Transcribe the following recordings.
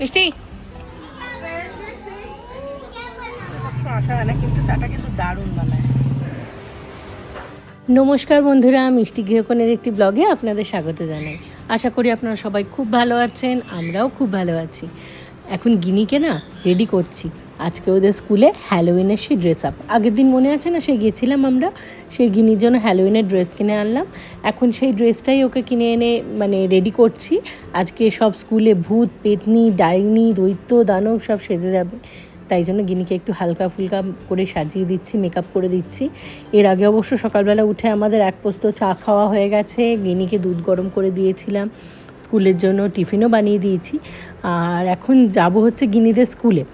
মিষ্টি? নমস্কার বন্ধুরা, মিষ্টি গৃহকোণের একটি ব্লগে আপনাদের স্বাগত জানাই। আশা করি আপনারা সবাই খুব ভালো আছেন, আমরাও খুব ভালো আছি। এখন গিনিকে না রেডি করছি। আজকে ওদের স্কুলে হ্যালোউইনের সেই ড্রেস আপ আগের দিন মনে আছে না, সেই গেছিলাম আমরা, সেই গিনির জন্য হ্যালোউইনের ড্রেস কিনে আনলাম। এখন সেই ড্রেসটাই ওকে কিনে এনে মানে রেডি করছি। আজকে সব স্কুলে ভূত, পেতনি, ডাইনি, দৈত্য, দানব সব সেজে যাবে। তাই জন্য গিনিকে একটু হালকা ফুলকা করে সাজিয়ে দিচ্ছি মেকআপ করে দিচ্ছি। এর আগে অবশ্য সকালবেলা উঠে আমাদের এক পোস্ত চা খাওয়া হয়ে গেছে। গিনিকে দুধ গরম করে দিয়েছিলাম। স্কুলের জন্য টিফিনও বানিয়ে দিয়েছি। আর এখন যাব হচ্ছে গিনিদের স্কুলে।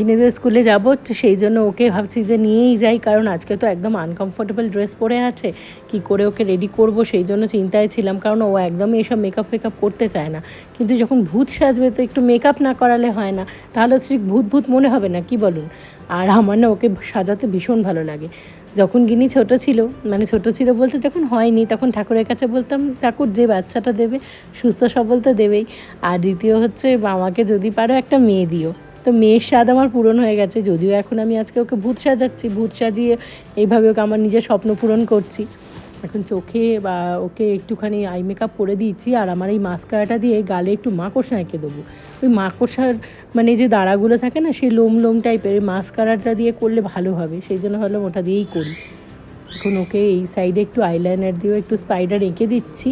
গিনিদের স্কুলে যাব সেই জন্য ওকে ভাবছি যে নিয়েই যাই, কারণ আজকে তো একদম আনকমফোর্টেবল ড্রেস পরে আছে। কি করে ওকে রেডি করব? সেই জন্য চিন্তায় ছিলাম, কারণ ও একদমই এসব মেকআপ ফেকআপ করতে চায় না। কিন্তু যখন ভূত সাজবে, তো একটু মেকআপ না করালে হয় না। তাহলে ঠিক ভূত ভূত মনে হবে না, কি বলুন? আর আমার না ওকে সাজাতে ভীষণ ভালো লাগে। যখন গিনি ছোট ছিল মানে ছোট ছিল বলতে যখন হয়নি, তখন ঠাকুরের কাছে বলতাম, ঠাকুর, যে বাচ্চাটা দেবে, সুস্থ সবল তো দেবেই। আর দ্বিতীয় হচ্ছে, আমাকে যদি পারো একটা মেয়ে দিও। তো মেয়ের স্বাদ আমার পূরণ হয়ে গেছে, যদিও এখন আমি আজকে ওকে ভূত সাজাচ্ছি, ভূত সাজিয়ে এইভাবে ওকে আমার নিজের স্বপ্ন পূরণ করছি। এখন চোখে বা ওকে একটুখানি আই মেকআপ করে দিয়েছি আর আমার এই মাস্কারাটা দিয়ে গালে একটু মাকড়সা এঁকে দেবো। ওই মাকড়সার মানে যে দাঁড়াগুলো থাকে না, সেই লোম লোম টাইপের ওই মাস্কারাটা দিয়ে করলে ভালো হবে, সেই জন্য ভাবলাম ওটা দিয়েই করি। এখন ওকে এই সাইডে একটু আইলাইনার দিয়েও একটু স্পাইডার এঁকে দিচ্ছি।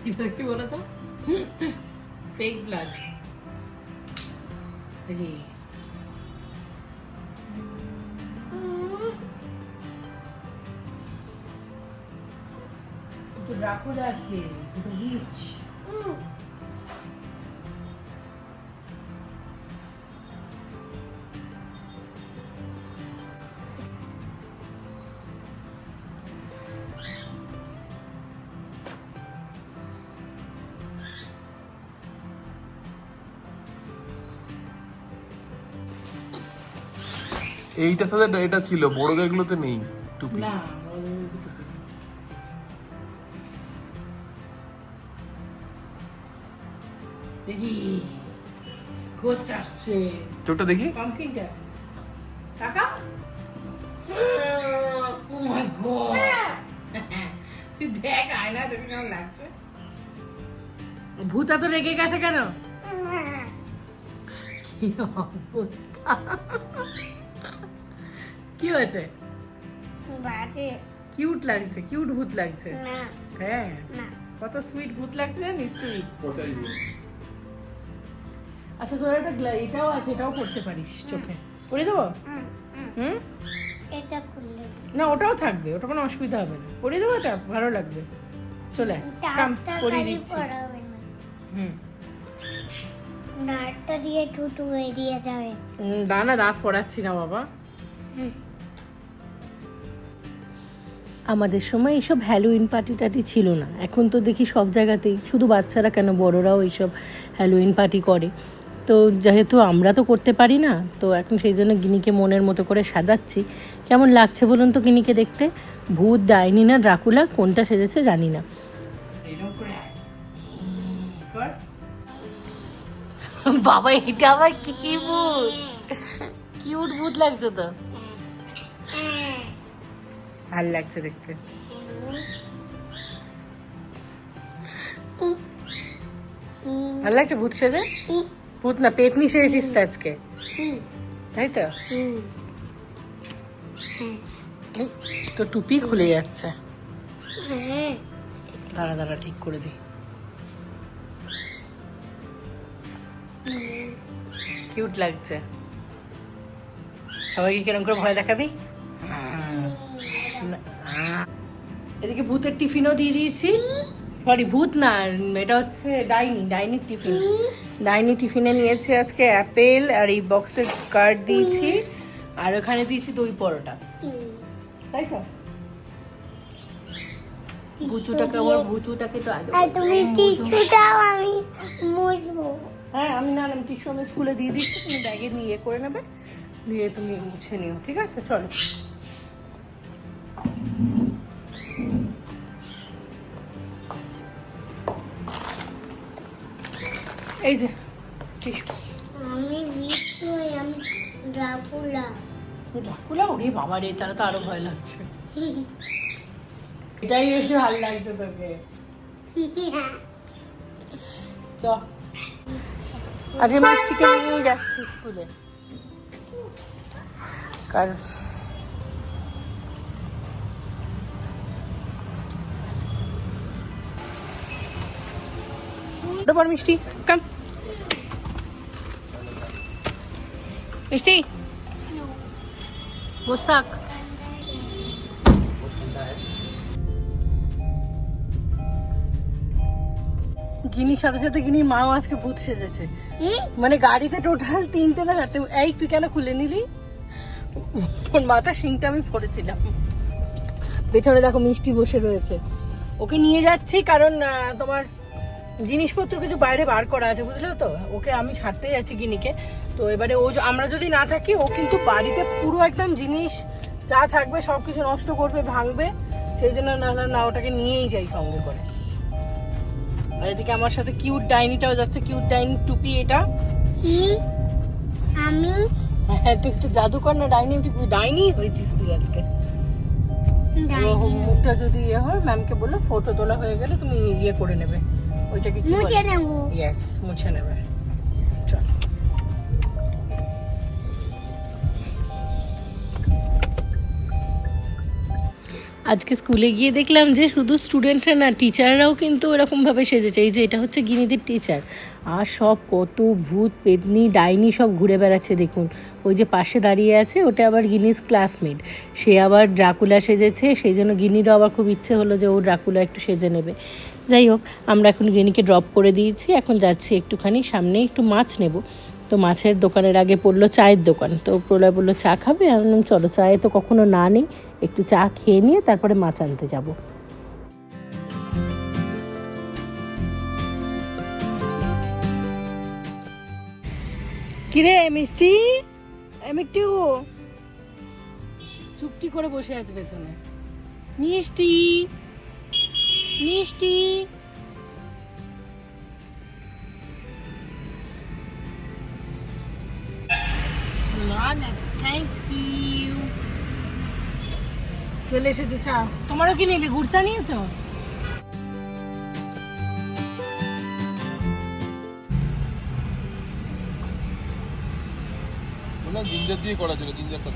এটা কি বলো তো ফেক ব্লাড তো ড্রাকুলা আজকে কিন্তু রিচ এইটার সাথে এটা ছিল বড়দের গুলোতে নেই টুপি। না বড় দেখি ঘোস্ট আসছে। চোখটা দেখি। পাম্পকিনটা টাকা ও মাই গড তুই দেখ আয়না দেখি কেমন লাগছে। ভূতা তো রেগে গেছে কেন? কি অবস্থা? কি হয়েছে? বাজে। কিউট লাগছে কিউট ভূত লাগছে। না। হ্যাঁ। কত সুইট ভূত লাগছে জানিস তুই? আচ্ছা তোর একটা এটাও আছে এটাও করতে পারিস চোখে। করে দেবো? হুম, এটা খুললে না ওটাও থাকবে ওটা কোনো অসুবিধা হবে না। করে দেবো এটা ভালো লাগবে। চলে আয়। কাম খালি দিচ্ছি না। হুম। নাটটা দিয়ে টুটু এড়িয়ে যাবে। উম, দাঁড়া দাঁত পড়াচ্ছি না বাবা। হুম। আমাদের সময় এইসব হ্যালোইন পার্টি টাটি ছিল না। এখন তো দেখি সব জায়গাতেই শুধু বাচ্চারা কেন বড়রাও এইসব হ্যালোইন পার্টি করে। তো যেহেতু আমরা তো করতে পারি না তো এখন সেই জন্য গিনিকে মনের মতো করে সাজাচ্ছি। কেমন লাগছে বলুন তো গিনিকে দেখতে? ভূত ডাইনি না ড্রাকুলা কোনটা সেজেছে জানি না। বাবা এটা আবার কি ভূত? কিউট ভূত লাগছে তো। ভালো লাগছে দেখতে। ভালো লাগছে ভূত সেজে? ভূত না, পেতনি সেজেছিস তো আজকে। তাই তো? তো টুপি খুলে যাচ্ছে। হ্যাঁ দাঁড়া দাঁড়া, ঠিক করে দিই। কিউট লাগছে। সবাইকে কিরম করে ভয় দেখাবি? আহ। এদিকে ভূতের টিফিনও দিয়ে দিয়েছি। সরি ভূত না এটা হচ্ছে ডাইনি ডাইনির টিফিন। ডাইনি টিফিনে নিয়েছি আজকে অ্যাপেল আর এই বক্সের কার্ড দিয়েছি। আর ওখানে দিয়েছি দই পরোটা। তাই তো? ভুতুটাকে আমার ভুতুটাকে তো তুমি টিস্যু দাও আমি মুছবো। হ্যাঁ আমি না আমি টিস্যু আমি স্কুলে দিয়ে দিচ্ছি তুমি ব্যাগে নিয়ে করে নেবে। দিয়ে তুমি মুছে নিও ঠিক আছে? চলো। এই যে আমি ড্রাকুলা। ডাকুলা ওরে বাবা রে তারা তো আরও ভয় লাগছে। এটাই এসে ভালো লাগছে তোকে। চ। আজকে মিষ্টিকে নিয়ে যাচ্ছি স্কুলে। কারণ তারপর মিষ্টি কাম মিষ্টি? বস থাক গিনির সাথে সাথে গিনির মাও আজকে ভূত সেজেছে। মানে গাড়িতে টোটাল তিনটে না চারটে এই তুই কেন খুলে নিলি? ওর মাথা শিংটা আমি পড়েছিলাম। পেছনে দেখো মিষ্টি বসে রয়েছে। ওকে নিয়ে যাচ্ছি কারণ তোমার জিনিসপত্র কিছু বাইরে বার করা আছে বুঝলে তো? ওকে আমি ছাড়তে যাচ্ছি গিনিকে। তো এবারে ও আমরা যদি না থাকি ও কিন্তু বাড়িতে পুরো একদম জিনিস যা থাকবে সব কিছু নষ্ট করবে ভাঙবে সেই জন্য না না, ওটাকে নিয়েই যাই সঙ্গে করে। আর এদিকে আমার সাথে কিউট ডাইনিটাও যাচ্ছে কিউট ডাইনি টুপি এটা। কি? আমি? হ্যাঁ তুই একটু জাদুকর না ডাইনি তুই ডাইনি হয়েছিস তুই আজকে। মুখটা যদি ইয়ে হয় ম্যামকে বলল ফটো তোলা হয়ে গেলে তুমি ইয়ে করে নেবে। ওইটাকে কি মুছে নেব। ইয়েস মুছে নেবে। আজকে স্কুলে গিয়ে দেখলাম যে শুধু স্টুডেন্টরা না টিচাররাও কিন্তু এরকমভাবে সেজেছে। এই যে এটা হচ্ছে গিনিদের টিচার আর সব কত ভূত, পেতনি, ডাইনি সব ঘুরে বেড়াচ্ছে, দেখুন। ওই যে পাশে দাঁড়িয়ে আছে, ওটা আবার গিনিস ক্লাসমেট সে আবার ড্রাকুলা সেজেছে, সেই জন্য গিনিরও আবার খুব ইচ্ছে হলো যে ও ড্রাকুলা একটু সেজে নেবে। যাই হোক, আমরা এখন গিনিকে ড্রপ করে দিয়েছি, এখন যাচ্ছি একটুখানি সামনে একটু মাছ নেব। তো মাছের দোকানের আগে পড়ল চায়ের দোকান। তো প্রলয় বলল, চা খাবে? আমি চলো, চায়ে তো কখনো না নেই। একটু চা খেয়ে নিয়ে তারপরে মাছ আনতে যাব। কিরে, মিষ্টি? মিষ্টি চুপটি করে বসে আছে পেছনে। মিষ্টি মিষ্টি। চলে এসেছে চা। তোমারও কি নিলে? গুড় চা নিয়েছো? জিঞ্জার দিয়ে করা ছিল জিঞ্জারটা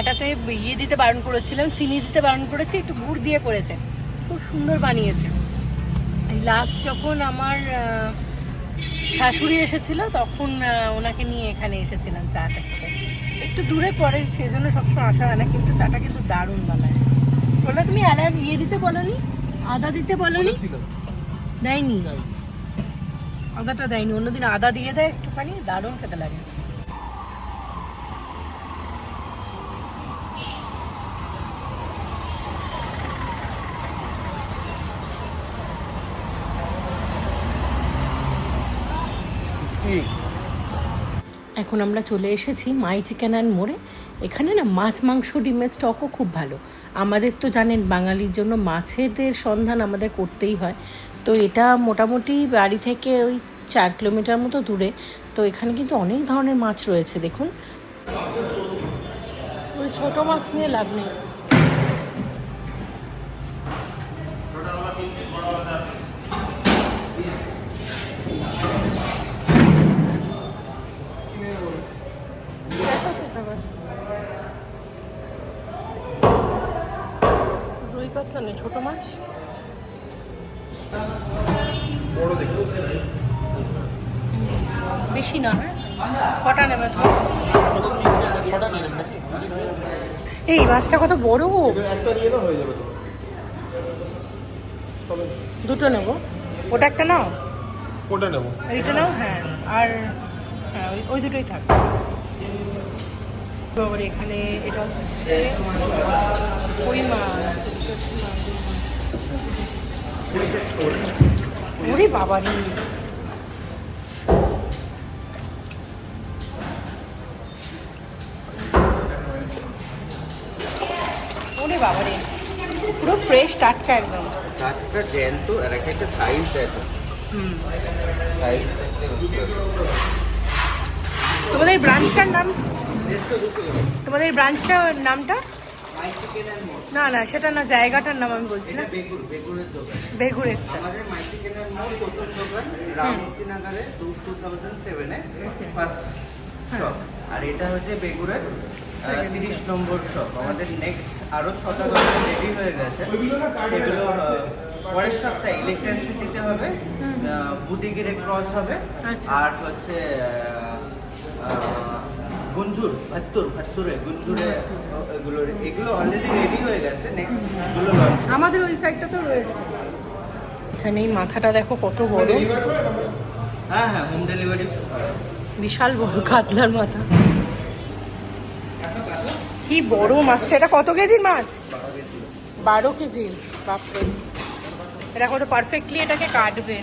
চাটাতে ইয়ে দিতে বারণ করেছিলাম চিনি দিতে বারণ করেছি একটু গুড় দিয়ে করেছে। খুব সুন্দর বানিয়েছে। লাস্ট যখন আমার শাশুড়ি এসেছিল তখন ওনাকে নিয়ে এখানে এসেছিলাম চাটা খেতে। একটু দূরে পড়ে সেই জন্য সবসময় আসা হয় না কিন্তু চাটা কিন্তু দারুণ বানায়। ওটা তুমি এলাচ ইয়ে দিতে বলনি? আদা দিতে বলনি? দেয়নি। আদাটা দেয়নি অন্যদিন আদা দিয়ে দেয় একটুখানি দারুণ খেতে লাগে। এখন আমরা চলে এসেছি মাই চিকেন অ্যান্ড মোড়ে। এখানে না মাছ, মাংস, ডিমের স্টকও খুব ভালো। আমাদের তো জানেন, বাঙালির জন্য মাছেদের সন্ধান আমাদের করতেই হয়। তো এটা মোটামুটি বাড়ি থেকে ওই চার কিলোমিটার মতো দূরে। তো এখানে কিন্তু অনেক ধরনের মাছ রয়েছে, দেখুন। ওই ছোটো মাছ নিয়ে লাভ নেই। নেই ছোট মাছ। বেশি না হ্যাঁ? কটা নেবে নাকি? এই মাছটা কত বড়? হয়ে দুটো নেব। ওটা একটা নাও? কোনটা নেব। এইটা নাও হ্যাঁ। আর হ্যাঁ ওই দুটোই থাক। এখানে এটা হচ্ছে কই মাছ বাবারি ওরে বাবারে পুরো ফ্রেশ টাটকা একদম। টাটকা জ্যান্ত আর একটা সাইজ দেখো সাইজ দেখলে তোমাদের ব্রাঞ্চটার নাম? তোমাদের ব্রাঞ্চটার নামটা? না না সেটা না জায়গাটার নাম আমি বলছি না। বেগুরের দোকান। বেগুড়ের আমাদের মাই চিকেন অ্যান্ড প্রথম দোকান রামমূর্তি নাগারে টু থাউজেন্ড সেভেনে ফার্স্ট শপ আর এটা হচ্ছে বেগুরের তিরিশ নম্বর শপ আমাদের নেক্সট আরও ছটা দোকান রেডি হয়ে গেছে। সেগুলো পরের সপ্তাহে ইলেকট্রন সিটিতে হবে বুদিগিরে ক্রস হবে। আচ্ছা। আর হচ্ছে গুঞ্জুর ভাত্তুর ভাত্তুরে গুঞ্জুরে এগুলো এগুলো অলরেডি রেডি হয়ে গেছে নেক্সট লঞ্চ আমাদের ওই সাইডটা তো রয়েছে। এখানে এই মাথাটা দেখো কত বড়। হ্যাঁ হ্যাঁ হোম ডেলিভারি বিশাল বড় কাতলার মাথা। কি বড় মাছটা এটা কত কেজির মাছ? বারো কেজির বাপরে। এটা কত পারফেক্টলি এটাকে কাটবে।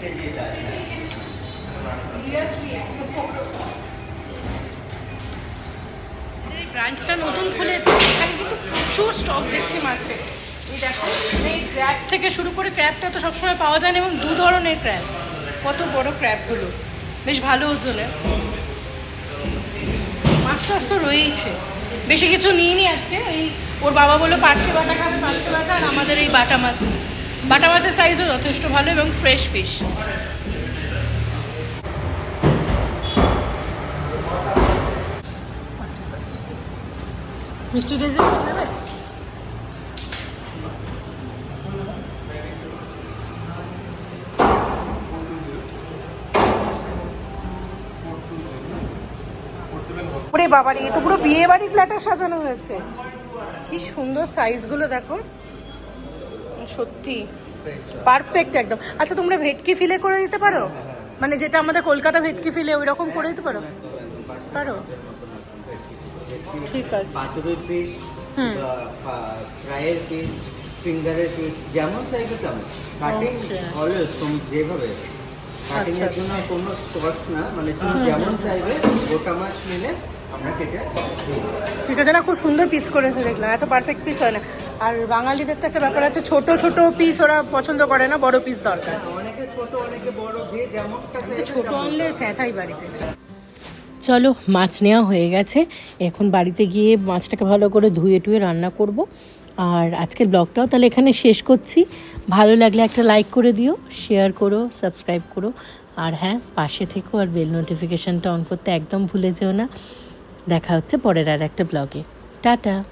কেজি এটা সিরিয়াসলি একদম বড় এই ব্রাঞ্চটা নতুন খুলেছে প্রচুর স্টক দেখছি এই দেখো, এই থেকে শুরু করে তো পাওয়া যায় না, এবং দু ধরনের ক্র্যাব কত বড় ক্র্যাবগুলো বেশ ভালো ওজনের। মাছ তো রয়েইছে। বেশি কিছু নিইনি আজকে। এই ওর বাবা বলল, পার্শে বাটা খাবে, পার্শে বাটা, আর আমাদের এই বাটা মাছ বাটা মাছের সাইজও যথেষ্ট ভালো এবং ফ্রেশ ফিশ মিষ্টি ডেজার্ট নেবে ওরে বাবা রে এ তো পুরো বিয়ে বাড়ির প্ল্যাটার সাজানো হয়েছে। কি সুন্দর সাইজগুলো দেখো। সত্যি। পারফেক্ট একদম। আচ্ছা তোমরা ভেটকি ফিলে করে দিতে পারো? মানে যেটা আমাদের কলকাতা ভেটকি ফিলে ওই রকম করে দিতে পারো? পারো? ঠিক আছে। ফিশ হুম। ফ্রাইয়ের পিস ফিঙ্গারের পিস যেমন চাইবে তেমন। কাটিং. অলওয়েজ তুমি যেভাবে। আচ্ছা। জন্য কোনো না। মানে তুমি যেমন চাইবে গোটা মাছ নিলে আমরা কেটে ঠিক আছে না খুব সুন্দর পিস করেছে দেখলাম। এত পারফেক্ট পিস হয় না। আর বাঙালিদের তো একটা ব্যাপার আছে ছোট ছোট পিস ওরা পছন্দ করে না বড় পিস দরকার। অনেকে ছোট অনেকে বড় যে যেমনটা ছোট আনলে। চেঁচাই বাড়িতে। চলো মাছ নেওয়া হয়ে গেছে। এখন বাড়িতে গিয়ে মাছটাকে ভালো করে ধুয়ে টুয়ে রান্না করব। আর আজকের ব্লগটাও তাহলে এখানে শেষ করছি। ভালো লাগলে একটা লাইক করে দিও শেয়ার করো সাবস্ক্রাইব করো। আর হ্যাঁ পাশে থেকো আর বেল নোটিফিকেশানটা অন করতে একদম ভুলে যেও না। দেখা হচ্ছে পরের আর একটা ব্লগে। টাটা।